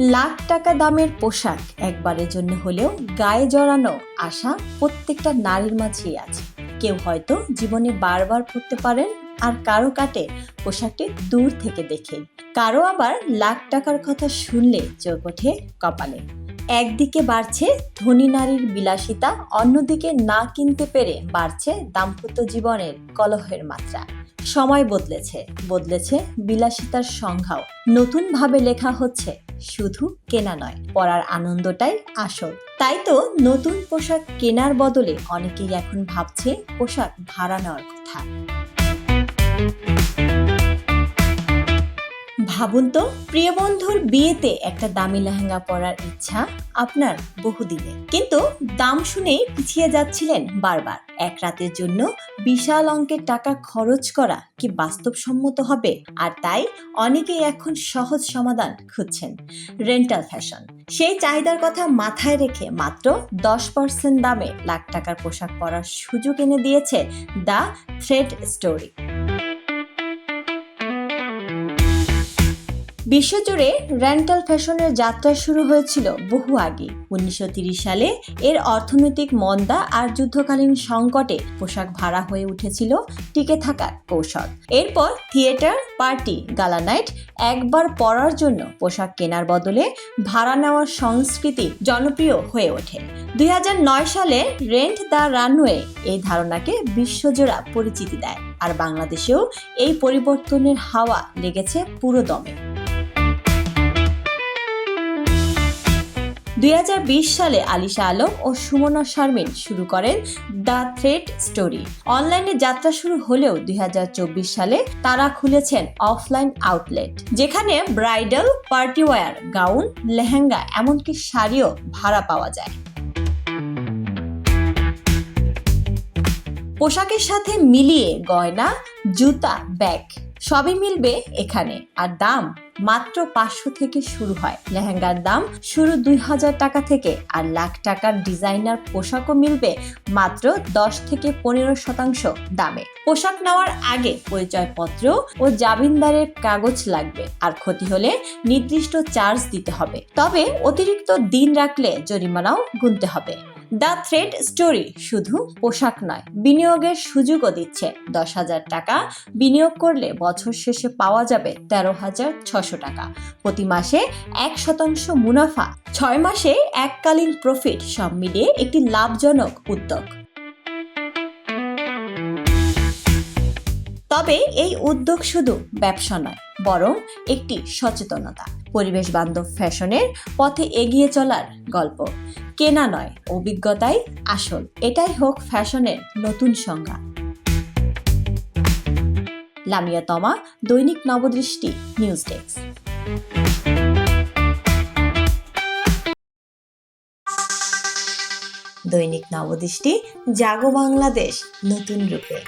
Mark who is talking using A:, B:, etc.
A: লাখ টাকা দামের পোশাক একবারের জন্য হলেও গায়ে জড়ানো আশা প্রত্যেকটা নারীর মাঝেই আছে। কেউ হয়তো জীবনে বারবার পড়তে পারেন আর কারও কাটে পোশাকটি দূর থেকে দেখে। কারও আবার লাখ টাকার কথা শুনলে চোখ ওঠে কপালে। একদিকে বাড়ছে ধনী নারীর বিলাসিতা, অন্যদিকে না কিনতে পেরে বাড়ছে দাম্পত্য জীবনের কলহের মাত্রা। সময় বদলেছে বদলেছে বিলাসিতার সংজ্ঞাও। নতুনভাবে লেখা হচ্ছে শুধু কেনা নয়, পরার আনন্দটাই আসল। তাই তো নতুন পোশাক কেনার বদলে অনেকেই এখন ভাবছে পোশাক ভাড়া নেওয়ার কথা। ভাবুন তো, প্রিয় বন্ধুর বিয়েতে একটা দামি লেহেঙ্গা পরার ইচ্ছা আপনার বহুদিনে। কিন্তু দাম শুনেই পিছিয়ে যাচ্ছিলেন বারবার। এক রাতের জন্য বিশাল অঙ্কের টাকা খরচ করা কি বাস্তবসম্মত হবে? আর তাই অনেকেই এখন সহজ সমাধান খুঁজছেন রেন্টাল ফ্যাশন। সেই চাহিদার কথা মাথায় রেখে মাত্র দশ পার্সেন্ট দামে লাখ টাকার পোশাক পরার সুযোগ এনে দিয়েছে দ্য থ্রেড স্টোরি। বিশ্বজুড়ে রেন্টাল ফ্যাশনের যাত্রা শুরু হয়েছিল বহু আগে। উনিশশো সালে এর অর্থনৈতিক মন্দা আর যুদ্ধকালীন সংকটে পোশাক ভাড়া হয়ে উঠেছিল টিকে থাকার কৌশল। এরপর থিয়েটার পার্টি গালা নাইট একবার পরার জন্য পোশাক কেনার বদলে ভাড়া নেওয়ার সংস্কৃতি জনপ্রিয় হয়ে ওঠে। দুই হাজার নয় সালে রেন্ট দ্য রানওয়ে এই ধারণাকে বিশ্বজোড়া পরিচিতি দেয়। আর বাংলাদেশেও এই পরিবর্তনের হাওয়া লেগেছে পুরো দমে দুই সালে আলিশা আলম ও সুমনা শারমিন শুরু করেন দ্য থ্রেড স্টোরি। অনলাইনে যাত্রা শুরু হলেও দুই হাজার চব্বিশ সালে তারা খুলেছেন অফলাইন আউটলেট, যেখানে bridal party partywear, gown, lehenga এমনকি শাড়িও ভাড়া পাওয়া যায়। পোশাকের সাথে মিলিয়ে গয়না, জুতা, ব্যাগ সবই মিলবে এখানে। আর দাম মাত্র পাঁচশো থেকে শুরু হয়। লেহেঙ্গার দাম শুরু দুই হাজার টাকা থেকে। আর লাখ টাকার ডিজাইনার পোশাকও মিলবে মাত্র দশ থেকে পনেরো শতাংশ দামে। পোশাক নেওয়ার আগে পরিচয়পত্র ও জামিনদারের কাগজ লাগবে। আর ক্ষতি হলে নির্দিষ্ট চার্জ দিতে হবে। তবে অতিরিক্ত দিন রাখলে জরিমানাও গুনতে হবে। দ্য থ্রেড স্টোরি শুধু পোশাক নয়, বিনিয়োগের সুযোগও দিচ্ছে। দশ হাজার টাকা বিনিয়োগ করলে বছর শেষে পাওয়া যাবে তেরো হাজার ছশো টাকা। প্রতি মাসে এক শতাংশ মুনাফা, ছয় মাসে এককালীন প্রফিট সব মিলিয়ে একটি লাভজনক উদ্যোগ। তবে এই উদ্যোগ শুধু ব্যবসা নয়, বরং একটি সচেতনতা, পরিবেশ বান্ধব ফ্যাশনের পথে এগিয়ে চলার গল্প। কেনা নয়, অভিজ্ঞতাই আসল। এটাই হোক ফ্যাশনের নতুন সংজ্ঞা। লামিয়া তমা, দৈনিক নবদৃষ্টি, নিউজ ডেস্ক। দৈনিক নবদৃষ্টি, জাগো বাংলাদেশ, নতুন রূপে।